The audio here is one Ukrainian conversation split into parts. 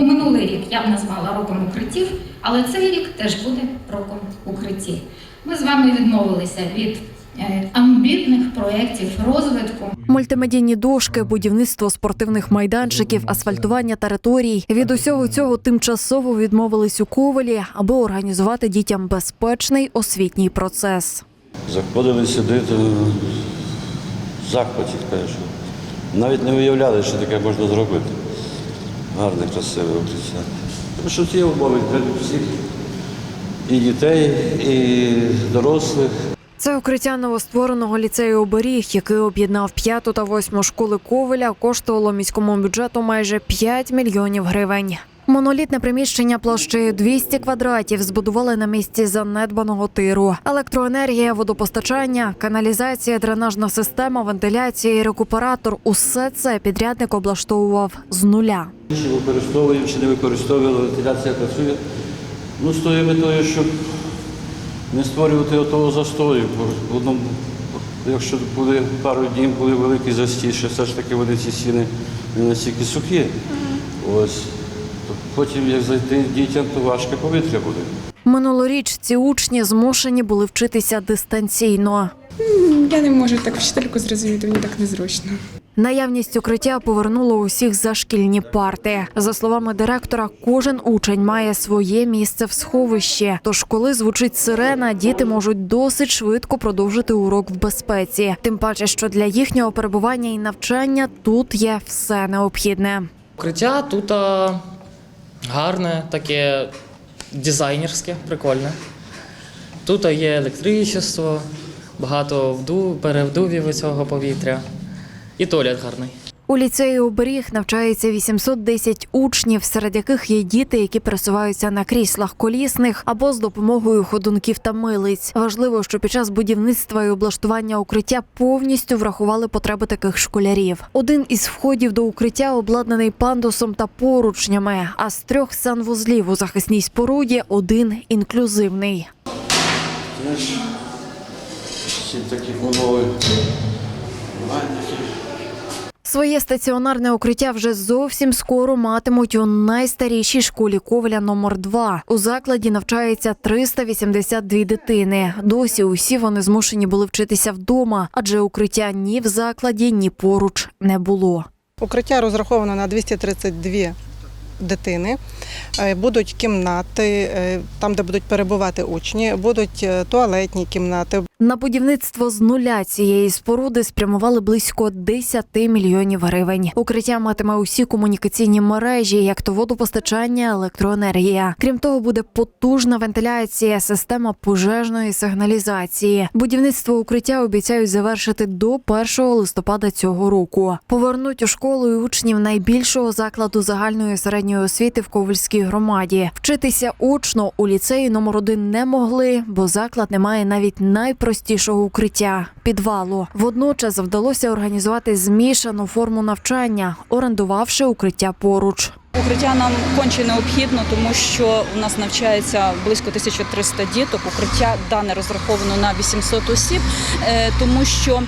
Минулий рік я б назвала роком укриттів, але цей рік теж буде роком укриттів. Ми з вами відмовилися від е, амбітних проєктів розвитку. Мультимедійні дошки, будівництво спортивних майданчиків, асфальтування територій. Від усього цього тимчасово відмовились у Ковелі, аби організувати дітям безпечний освітній процес. Заходили сюди, то в захваті. Навіть не уявляли, що таке можна зробити. Гарне, красиве укриття. Тому що ці умови для всіх і дітей, і дорослих. Це укриття новоствореного ліцею оберіг, який об'єднав п'яту та восьму школи Ковеля, коштувало міському бюджету майже 5 мільйонів гривень. Монолітне приміщення площею 200 квадратів збудували на місці занедбаного тиру. Електроенергія, водопостачання, каналізація, дренажна система, вентиляція і рекуператор усе це підрядник облаштовував з нуля. Чи використовуємо, чи не використовуємо, вентиляція працює. Ну, з тою метою, щоб не створювати отого застою. Бо в одному, якщо були пару днів, були великі застій, що все ж таки вони ці стіни не настільки сухі. Ось. Потім, як зайти дітям, то важке повітря буде. Минулоріч ці учні змушені були вчитися дистанційно. Я не можу так вчительку зрозуміти, мені так незручно. Наявність укриття повернула усіх за шкільні парти. За словами директора, кожен учень має своє місце в сховищі. Тож, коли звучить сирена, діти можуть досить швидко продовжити урок в безпеці. Тим паче, що для їхнього перебування і навчання тут є все необхідне. Укриття тут а, гарне, таке дизайнерське, прикольне. Тут є електричество, багато вду, перевдувів цього повітря. І туалет гарний. У ліцеї оберіг навчається 810 учнів, серед яких є діти, які пересуваються на кріслах колісних або з допомогою ходунків та милиць. Важливо, що під час будівництва і облаштування укриття повністю врахували потреби таких школярів. Один із входів до укриття обладнаний пандусом та поручнями. А з трьох санвузлів у захисній споруді один інклюзивний. Всі такі умови. Своє стаціонарне укриття вже зовсім скоро матимуть у найстарішій школі Ковля номер 2 У закладі навчається 382 дитини. Досі усі вони змушені були вчитися вдома, адже укриття ні в закладі, ні поруч не було. Укриття розраховано на 232 дитини. Е, Будуть кімнати, е, там, де будуть перебувати учні, будуть е, туалетні кімнати, На будівництво з нуля цієї споруди спрямували близько 10 мільйонів гривень. Укриття матиме усі комунікаційні мережі, як то водопостачання, електроенергія. Крім того, буде потужна вентиляція, система пожежної сигналізації. Будівництво укриття обіцяють завершити до 1 листопада цього року. Повернуть у школу і учнів найбільшого закладу загальної середньої освіти в Ковальській громаді. Вчитися очно у ліцеї номер 1 не могли, бо заклад не має навіть найпростішого укриття підвалу. Водночас вдалося організувати змішану форму навчання, орендувавши укриття поруч. Укриття нам конче необхідно, тому що у нас навчається близько 1300 діток. Укриття дане розраховано на 800 осіб, е, тому що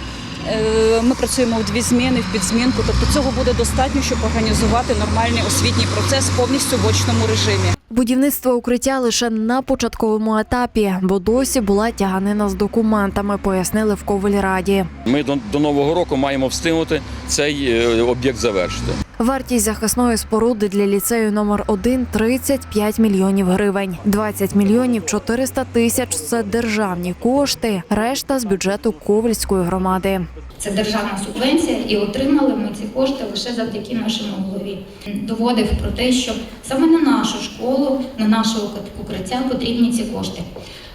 ми працюємо в дві зміни, в підзмінку. Тобто цього буде достатньо, щоб організувати нормальний освітній процес повністю в очному режимі. Будівництво укриття лише на початковому етапі, бо досі була тяганина з документами, пояснили в Ковельраді. Ми до, до нового року маємо встигнути цей е, об'єкт завершити. Вартість захисної споруди для ліцею номер 1 – 35 мільйонів гривень. 20 мільйонів 400 тисяч – це державні кошти, решта з бюджету Ковальської громади. Це державна субвенція, і отримали ми ці кошти лише завдяки нашому голові. Доводив про те, що саме на нашу школу, на наше укриття потрібні ці кошти.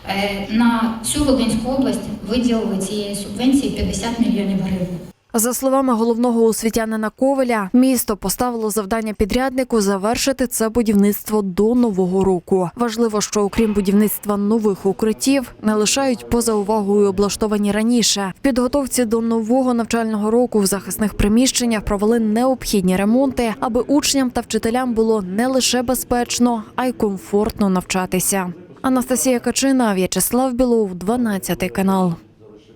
Е, На всю Волинську область виділили цієї субвенції 50 мільйонів гривень. За словами головного освітянина Ковеля, місто поставило завдання підряднику завершити це будівництво до нового року. Важливо, що окрім будівництва нових укриттів, не лишають поза увагою облаштовані раніше. В підготовці до нового навчального року в захисних приміщеннях провели необхідні ремонти, аби учням та вчителям було не лише безпечно, а й комфортно навчатися. Анастасія Качина, В'ячеслав Білов, 12 канал.